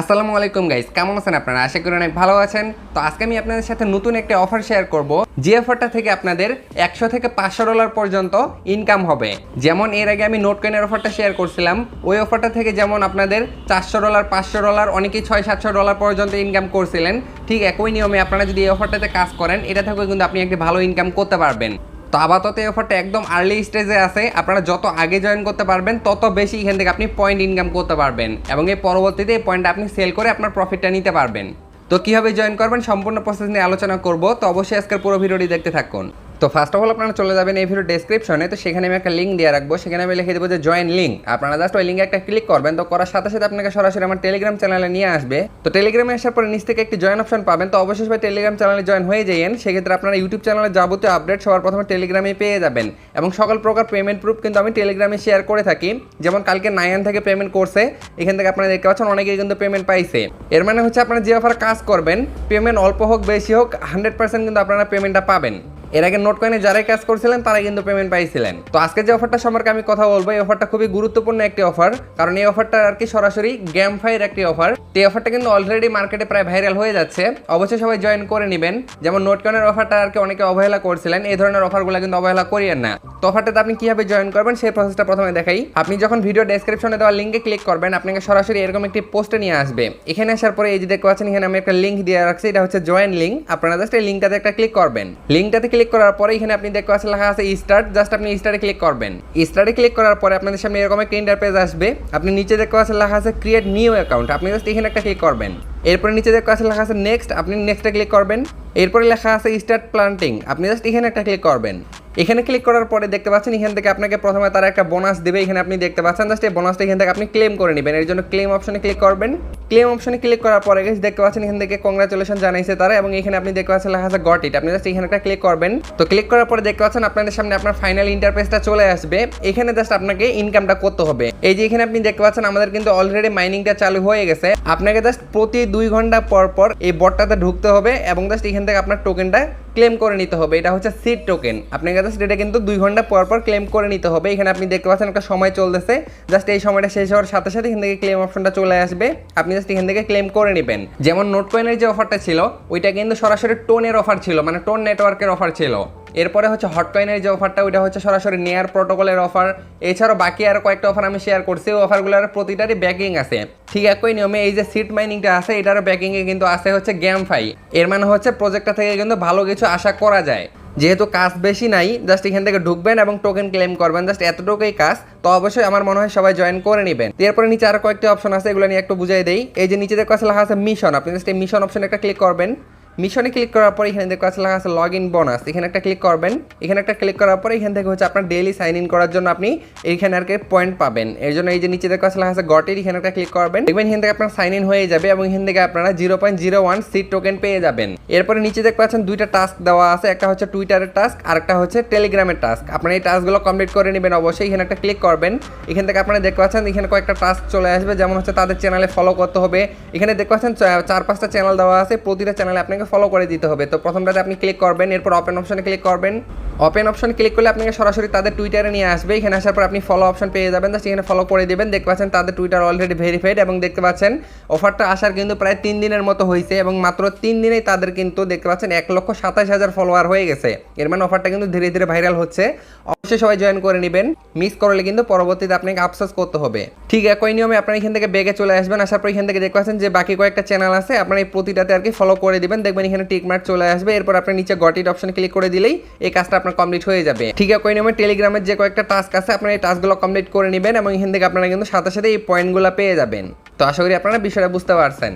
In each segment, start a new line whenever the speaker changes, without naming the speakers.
আসসালামু আলাইকুম গাইস, কেমন আছেন আপনারা? আশা করি অনেক ভালো আছেন। তো আজকে আমি আপনাদের সাথে নতুন একটা অফার শেয়ার করব। যে অফারটা থেকে আপনাদের একশো থেকে পাঁচশো ডলার পর্যন্ত ইনকাম হবে। যেমন এর আগে আমি নোট কয়েনের অফারটা শেয়ার করছিলাম। ওই অফারটা থেকে যেমন আপনাদের চারশো ডলার পাঁচশো ডলার অনেকেই ছয়, সাতশো ডলার পর্যন্ত ইনকাম করছিলেন। ঠিক একই নিয়মে আপনারা যদি এই অফারটাতে কাজ করেন, এটা থেকেও কিন্তু আপনি একটি ভালো ইনকাম করতে পারবেন। তো আপাতত এই অফারটা একদম আর্লি স্টেজে আছে। আপনারা যত আগে জয়েন করতে পারবেন, তত বেশি এখান থেকে আপনি পয়েন্ট ইনকাম করতে পারবেন। এবং এই পরবর্তীতে এই পয়েন্টটা আপনি সেল করে আপনার প্রফিটটা নিতে পারবেন। তো কীভাবে জয়েন করবেন, সম্পূর্ণ প্রসেস নিয়ে আলোচনা করব। তো অবশ্যই আজকের পুরো ভিডিওটি দেখতে থাকুন। তো ফার্স্ট অফ অল আপনারা চলে যাবেন এই ভিডিও ডেসক্রিপশনে তো সেখানে আমি একটা লিঙ্ক দিয়ে রাখব। সেখানে আমি লিখে দেবো যে জয়েন লিঙ্ক আপনারা জাস্ট ওই লিঙ্কে একটা ক্লিক করবেন, তো করার সাথে সাথে আপনাকে সরাসরি আমার টেলিগ্রাম চ্যানেলে নিয়ে আসবে। তো টেলিগ্রামে আসার পরে নিচ থেকে একটি জয়েন অপশন পাবেন। তো অবশ্যই সবাই টেলিগ্রাম চ্যানেলে জয়েন হয়ে যাইয়েন। সেক্ষেত্রে আপনারা ইউটিউব চ্যানেলে যাবতীয় আপডেট সবার প্রথমে টেলিগ্রামে পেয়ে যাবেন। এবং সকল প্রকার পেমেন্ট প্রুফ কিন্তু আমি টেলিগ্রামে শেয়ার করে থাকি। যেমন কালকে নাইন থেকে পেমেন্ট করছে, এখান থেকে আপনারা দেখতে পাচ্ছেন অনেকেই কিন্তু পেমেন্ট পাইছে। এর মানে হচ্ছে আপনারা যে অফার কাজ করবেন পেমেন্ট অল্প হোক, বেশি হোক হান্ড্রেড পার্সেন্ট কিন্তু আপনারা পেমেন্টটা পাবেন। এর আগে নোট কয়েনে যারাই কাজ করছিলেন, তারাই কিন্তু পেমেন্ট পাইছিলেন। তো আজকে যে অফারটা সম্পর্কে আমি কথা বলব, এই অফারটা খুবই গুরুত্বপূর্ণ একটি অফার কারণ এই অফারটা আর কি সরাসরি গেম ফাইয়ের একটি অফার তো এই অফারটা কিন্তু অলরেডি মার্কেটে প্রায় ভাইরাল হয়ে যাচ্ছে। অবশ্যই সবাই জয়েন করে নেবেন। যেমন নোট কয়েনের অফারটা আর কি অনেকে অবহেলা করছিলেন, এই ধরনের অফারগুলো কিন্তু অবহেলা করিয়েন না। তো অফারটাতে আপনি কীভাবে জয়েন করবেন, সেই প্রসেসটা প্রথমে দেখাই। আপনি যখন ভিডিও ডেসক্রিপশনে দেওয়া লিঙ্কে ক্লিক করবেন, আপনাকে সরাসরি এরকম একটি পোস্টে নিয়ে আসবে। এখানে আসার পরে এই যে দেখতে পাচ্ছেন, এখানে আমি একটা লিঙ্ক দিয়ে রাখছি, এটা হচ্ছে জয়েন লিঙ্ক আপনারা জাস্ট এই লিঙ্কটাতে একটা ক্লিক করবেন। লিঙ্কটাতে ক্লিক করার পরে এখানে আপনি দেখতে পাচ্ছেন লেখা আছে স্টার্ট জাস্ট আপনি স্টার্টে ক্লিক করবেন। স্টার্টে ক্লিক করার পরে আপনাদের সামনে এরকম একটা ইন্টারপেজ আসবে। আপনি নিচে দেখতে পাচ্ছেন লেখা আছে ক্রিয়েট নিউ অ্যাকাউন্ট আপনি জাস্ট এখানে একটা ক্লিক করবেন। এরপরে নিচে দেখতে পাচ্ছেন লেখা আছে নেক্সট আপনি নেক্সটে ক্লিক করবেন। এরপরে লেখা আছে স্টার্ট প্লান্টিং আপনি জাস্ট এখানে একটা ক্লিক করবেন। এখানে ক্লিক করার পরে দেখতে পাচ্ছেন এখান থেকে আপনাকে প্রথমে তারা একটা বোনাস দেবে। এখানে আপনি দেখতে পাচ্ছেন জাস্ট এই বোনাসটা এখান থেকে আপনি ক্লেম করে নেবেন। এর জন্য ক্লেম অপশনে ক্লিক করবেন। ক্লেম অপশনে ক্লিক করার পরে গেছে দেখতে পাচ্ছেন এখান থেকে কংগ্রাচুলেশন জানাইছে তারা এবং এখানে আপনি দেখতে পাচ্ছেন লেখা আছে গট ইট আপনি জাস্ট এখানে একটা ক্লিক করবেন। তো ক্লিক করার পরে দেখতে পাচ্ছেন আপনাদের সামনে আপনার ফাইনাল ইন্টারফেসটা চলে আসবে। এখানে জাস্ট আপনাকে ইনকামটা করতে হবে। এই যে এখানে আপনি দেখতে পাচ্ছেন আমাদের কিন্তু অলরেডি মাইনিংটা চালু হয়ে গেছে। আপনাকে জাস্ট প্রতি দুই ঘণ্টা পর পর এই বটটাতে ঢুকতে হবে এবং জাস্ট এখান থেকে আপনার টোকেনটা ক্লেম করে নিতে হবে। এটা হচ্ছে সিট টোকেন আপনার কাছে এটা কিন্তু দুই ঘণ্টা পর পর ক্লেম করে নিতে হবে। এখানে আপনি দেখতে পাচ্ছেন একটা সময় চলতেছে। জাস্ট এই সময়টা শেষ হওয়ার সাথে সাথে এখান থেকে ক্লেম অপশনটা চলে আসবে। আপনি জাস্ট এখান থেকে ক্লেম করে নেবেন। যেমন নোট কয়েনের যে অফারটা ছিল, ওইটা কিন্তু সরাসরি টোনের অফার ছিল মানে টোন নেটওয়ার্কের অফার ছিল। এরপরে হচ্ছে হটকয়েনের যে অফারটা ওইটা হচ্ছে সরাসরি নেয়ার প্রোটোকলের অফার এছাড়াও বাকি আর কয়েকটা অফার আমি শেয়ার করছি, ওই অফারগুলোর প্রতিটারই ব্যাকিং আছে। ঠিক একই নিয়মে এই যে সিট মাইনিংটা আছে এটার ব্যাকিংয়ে কিন্তু আছে হচ্ছে গেম ফাই এর মানে হচ্ছে প্রজেক্টটা থেকে কিন্তু ভালো কিছু আশা করা যায়। যেহেতু কাজ বেশি নাই জাস্ট এখান থেকে ঢুকবেন এবং টোকেন ক্লেম করবেন জাস্ট এতটুকুই কাজ। তো অবশ্যই আমার মনে হয় সবাই জয়েন করে নেবেন। এরপরে নিচে আরও কয়েকটি অপশন আছে, এগুলো নিয়ে একটু বুঝাই দেই। এই যে নিচে দেখতে লেখা আছে মিশন আপনি জাস্ট এই মিশন অপশনে একটা ক্লিক করবেন। মিশনে ক্লিক করার পরে এখানে দেখতে লেখা আছে লগ ইন বোনাস এখানে একটা ক্লিক করবেন। এখানে একটা ক্লিক করার পরে এখান থেকে হচ্ছে আপনার ডেইলি সাইন ইন করার জন্য আপনি এইখানে আর কি পয়েন্ট পাবেন। এর জন্য এই যে নিচে দেখো দেখতে লেখা আছে গটের এখানে একটা ক্লিক করবেন। দেখবেন এখান থেকে আপনার সাইন ইন হয়ে যাবে এবং এখান থেকে আপনারা zero point zero one seat token পেয়ে যাবেন। এরপরে নিচে দেখতে পাচ্ছেন দুইটা টাস্ক দেওয়া আছে, একটা হচ্ছে টুইটারের টাস্ক আর একটা হচ্ছে টেলিগ্রামের টাস্ক আপনারা এই টাস্কগুলো কমপ্লিট করে নেবেন অবশ্যই, এখানে একটা ক্লিক করবেন। এখান থেকে আপনারা দেখতে পাচ্ছেন এখানে কয়েকটা টাস্ক চলে আসবে, যেমন হচ্ছে তাদের চ্যানেলে ফলো করতে হবে। এখানে দেখতে পাচ্ছেন চার, পাঁচটা চ্যানেল দেওয়া আছে, প্রতিটা চ্যানেলে আপনাকে ফলো করে দিতে হবে। তো প্রথমটাতে আপনি ক্লিক করবেন এরপর ওপেন অপশনে ক্লিক করবেন। ওপেন অপশন ক্লিক করলে আপনাকে সরাসরি তাদের টুইটারে নিয়ে আসবে। এখানে আসার পর আপনি ফলো অপশন পেয়ে যাবেন। জাস্ট এখানে ফলো করে দিবেন। দেখতে পাচ্ছেন তাদের টুইটার অলরেডি ভেরিফাইড এবং দেখতে পাচ্ছেন অফারটা আসার কিন্তু প্রায় তিন দিনের মতো হয়েছে এবং মাত্র তিন দিনেই তাদের কিন্তু দেখতে পাচ্ছেন এক লক্ষ সাতাশ হাজার ফলোয়ার হয়ে গেছে। এর মানে অফারটা কিন্তু ধীরে ধীরে ভাইরাল হচ্ছে। অবশ্যই সবাই জয়েন করে নেবেন। মিস করলে কিন্তু পরবর্তীতে আপনাকে আফসোস করতে হবে। ঠিক একই নিয়মে আপনারা এখান থেকে বেগে চলে আসবেন। আসার পর এখান থেকে দেখতে পাচ্ছেন যে বাকি কয়েকটা চ্যানেল আছে। আপনারা এই প্রতিটাতে আর কি ফলো করে দিবেন। দেখবেন এখানে টিক মার্ক চলে আসবে। এরপর আপনি নিচে গটিট অপশন ক্লিক করে দিলেই এই কাজটা আপনার কমপ্লিট হয়ে যাবে। ঠিক আছে একই নিয়মে টেলিগ্রামের যে কয়েকটা টাস্ক আছে, আপনারা এই টাস্কগুলো কমপ্লিট করে নেবেন এবং এখান থেকে আপনারা কিন্তু সাথে সাথে এই পয়েন্টগুলো পেয়ে যাবেন। তো আশা করি আপনারা বিষয়টা বুঝতে পারছেন।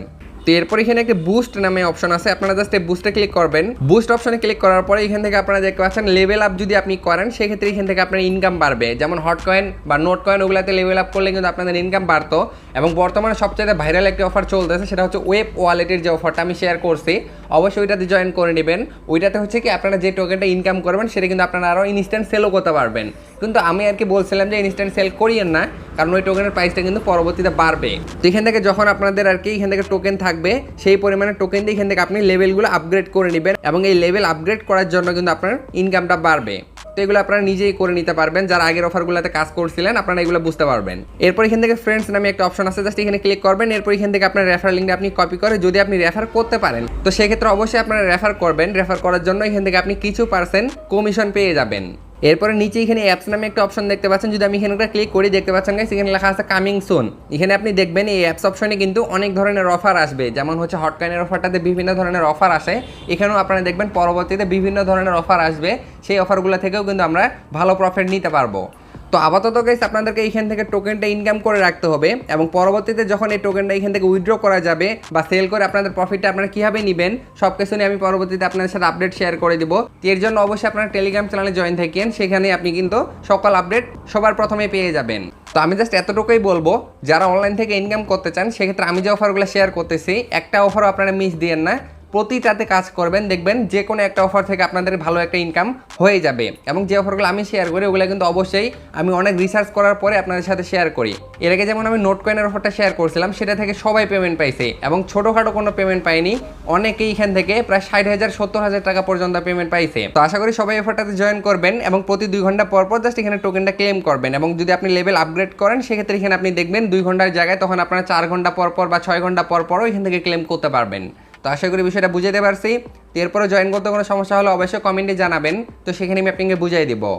তো এরপর এখানে একটা বুস্ট নামে অপশন আছে। আপনারা জাস্ট এই বুস্টে ক্লিক করবেন। বুস্ট অপশনে ক্লিক করার পরে এখান থেকে আপনারা দেখতে পাচ্ছেন লেভেল আপ যদি আপনি করেন, সেক্ষেত্রে এখান থেকে আপনার ইনকাম বাড়বে। যেমন হট কয়েন বা নোট কয়েন ওগুলাতে লেভেল আপ করলে কিন্তু আপনাদের ইনকাম বাড়তো। এবং বর্তমানে সবচেয়ে ভাইরাল একটি অফার চলতেছে, সেটা হচ্ছে ওয়েব ওয়ালেটের যে অফারটা আমি শেয়ার করছি। অবশ্যই ওইটাতে জয়েন করে নেবেন। ওইটাতে হচ্ছে কি, আপনারা যে টোকেনটা ইনকাম করবেন, সেটা কিন্তু আপনারা আরও ইনস্ট্যান্ট সেলও করতে পারবেন। কিন্তু আমি আর কি বলছিলাম যে ইনস্ট্যান্ট সেল করিয়েন না। কারণ ওই টোকেনের প্রাইসটা কিন্তু পরবর্তীতে বাড়বে। তো এখান থেকে যখন আপনাদের আর কি এখান থেকে টোকেন থাকবে, সেই পরিমাণে টোকেন দিয়ে এখান থেকে আপনি লেভেলগুলো আপগ্রেড করে নেবেন এবং এই লেভেল আপগ্রেড করার জন্য কিন্তু আপনার ইনকামটা বাড়বে। তো এগুলো আপনারা নিজেই করে নিতে পারবেন। যারা আগের অফারগুলোতে কাজ করছিলেন, আপনারা এগুলো বুঝতে পারবেন। এরপর এখান থেকে ফ্রেন্ডস নামে একটা অপশন আছে জাস্ট এখানে ক্লিক করবেন। এরপর এখান থেকে আপনার রেফার লিঙ্কটা আপনি কপি করে যদি আপনি রেফার করতে পারেন, তো সেক্ষেত্রে অবশ্যই আপনারা রেফার করবেন। রেফার করার জন্য এখান থেকে আপনি কিছু পার্সেন্ট কমিশন পেয়ে যাবেন। এরপরে নিচে এখানে অ্যাপস নামে একটা অপশন দেখতে পাচ্ছেন। যদি আমি এখানে ক্লিক করি, দেখতে পাচ্ছেন গাইস এখানে লেখা আছে কামিং সোন এখানে আপনি দেখবেন এই অ্যাপস অপশনে কিন্তু অনেক ধরনের অফার আসবে। যেমন হচ্ছে হটকাইনের অফারটাতে বিভিন্ন ধরনের অফার আসে। এখানেও আপনারা দেখবেন পরবর্তীতে বিভিন্ন ধরনের অফার আসবে। সেই অফারগুলো থেকেও কিন্তু আমরা ভালো প্রফিট নিতে পারব। তো আপাতত গাইস আপনাদেরকে এইখান থেকে টোকেনটা ইনকাম করে রাখতে হবে এবং পরবর্তীতে যখন এই টোকেনটা এখান থেকে উইথড্র করা যাবে বা সেল করে আপনাদের প্রফিটটা আপনারা কীভাবে নেবেন সব কিছু নিয়ে আমি পরবর্তীতে আপনাদের সাথে আপডেট শেয়ার করে দিব। এর জন্য অবশ্যই আপনারা টেলিগ্রাম চ্যানেলে জয়েন থাকেন, সেখানে আপনি কিন্তু সকল আপডেট সবার প্রথমে পেয়ে যাবেন। তো আমি জাস্ট এতটুকুই বলব, যারা অনলাইন থেকে ইনকাম করতে চান, সেক্ষেত্রে আমি যে অফারগুলো শেয়ার করতেছি, একটা অফারও আপনারা মিস দিয়েন না। প্রতিটাতে কাজ করবেন, দেখবেন যে কোনো একটা অফার থেকে আপনাদের ভালো একটা ইনকাম হয়ে যাবে। এবং যে অফারগুলো আমি শেয়ার করি, ওগুলো কিন্তু অবশ্যই আমি অনেক রিসার্চ করার পরে আপনাদের সাথে শেয়ার করি। এর আগে যেমন আমি নোট কয়েনের অফারটা শেয়ার করছিলাম, সেটা থেকে সবাই পেমেন্ট পাইছে। এবং ছোটোখাটো কোনো পেমেন্ট পাইনি, অনেকেই এখান থেকে প্রায় ষাট হাজার, সত্তর হাজার টাকা পর্যন্ত পেমেন্ট পাইছে। তো আশা করি সবাই অফারটাতে জয়েন করবেন এবং প্রতি দুই ঘণ্টা পর পর জাস্ট এখানে টোকেনটা ক্লেম করবেন। এবং যদি আপনি লেভেল আপগ্রেড করেন, সেক্ষেত্রে এখানে আপনি দেখবেন দুই ঘণ্টার জায়গায় তখন আপনারা চার ঘণ্টা পর পর বা ছয় ঘণ্টা পর পরও এখান থেকে ক্লেম করতে পারবেন। তো আশা করি বিষয়টা বুঝাতে পারছি। তো এরপরে জয়েন করতে কোনো সমস্যা হলে অবশ্যই কমেন্টে জানাবেন। তো সেখানে আমি আপনাকে বুঝাই দেবো।